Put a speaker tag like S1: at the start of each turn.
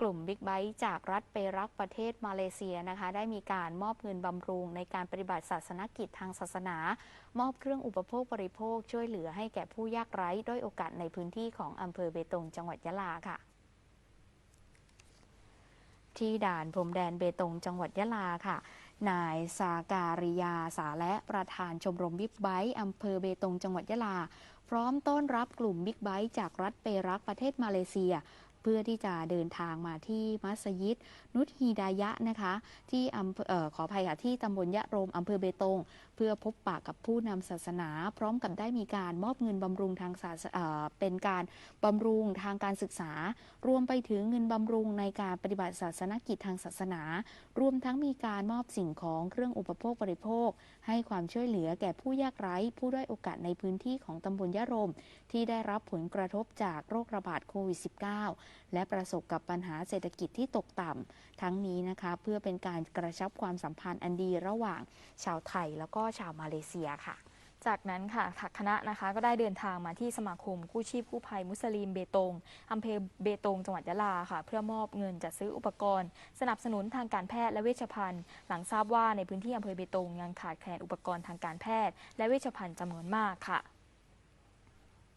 S1: กลุ่มบิ๊กไบค์จากรัฐเปรักประเทศมาเลเซียนะคะ ได้มีการมอบเงินบำรุง ในการปฏิบัติศาสนกิจทางศาสนา มอบเครื่องอุปโภคบริโภคช่วยเหลือให้แก่ผู้ยากไร้ด้อยโอกาสในพื้นที่ของอำเภอเบตงจังหวัดยะลาค่ะที่ด่านพรมแดนเบตงจังหวัดยะลาค่ะ นายสาการิยาสาและประธานชมรมบิ๊กไบค์อำเภอเบตงจังหวัดยะลา พร้อมต้อนรับกลุ่มบิ๊กไบค์จากรัฐเปรักประเทศมาเลเซีย พื่อที่จะเดินทางมาที่มัสยิด นุชฮีดายะนะคะ ที่อำเออขออภัยค่ะที่ตำบลยะโรมอำเภอเบตง เพื่อพบปะกับผู้นำศาสนา พร้อมกับได้มีการมอบเงินบำรุงทางศาสเอ่อเป็นการบำรุงทางการศึกษา รวมไปถึงเงินบำรุงในการปฏิบัติศาสนกิจทางศาสนา รวมทั้งมีการมอบสิ่งของเครื่องอุปโภคบริโภค ให้ความช่วยเหลือแก่ผู้ยากไร้ ผู้ด้อยโอกาสในพื้นที่ของตำบลยะโรม ที่ได้รับผลกระทบจากโรคระบาดโควิด -19 และประสบกับปัญหาเศรษฐกิจที่ตกต่ำทั้งนี้นะคะเพื่อเป็นการกระชับความสัมพันธ์อันดีระหว่างชาวไทยแล้วก็ชาวมาเลเซียค่ะ
S2: จากนั้นค่ะคณะนะคะก็ได้เดินทางมาที่สมาคมกู้ชีพกู้ภัยมุสลิมเบตงอำเภอเบตงจังหวัดยะลาค่ะ เพื่อมอบเงินจัดซื้ออุปกรณ์ สนับสนุนทางการแพทย์และเวชภัณฑ์ หลังทราบว่าในพื้นที่อำเภอเบตงยังขาดแคลนอุปกรณ์ทางการแพทย์ และเวชภัณฑ์จำนวนมากค่ะ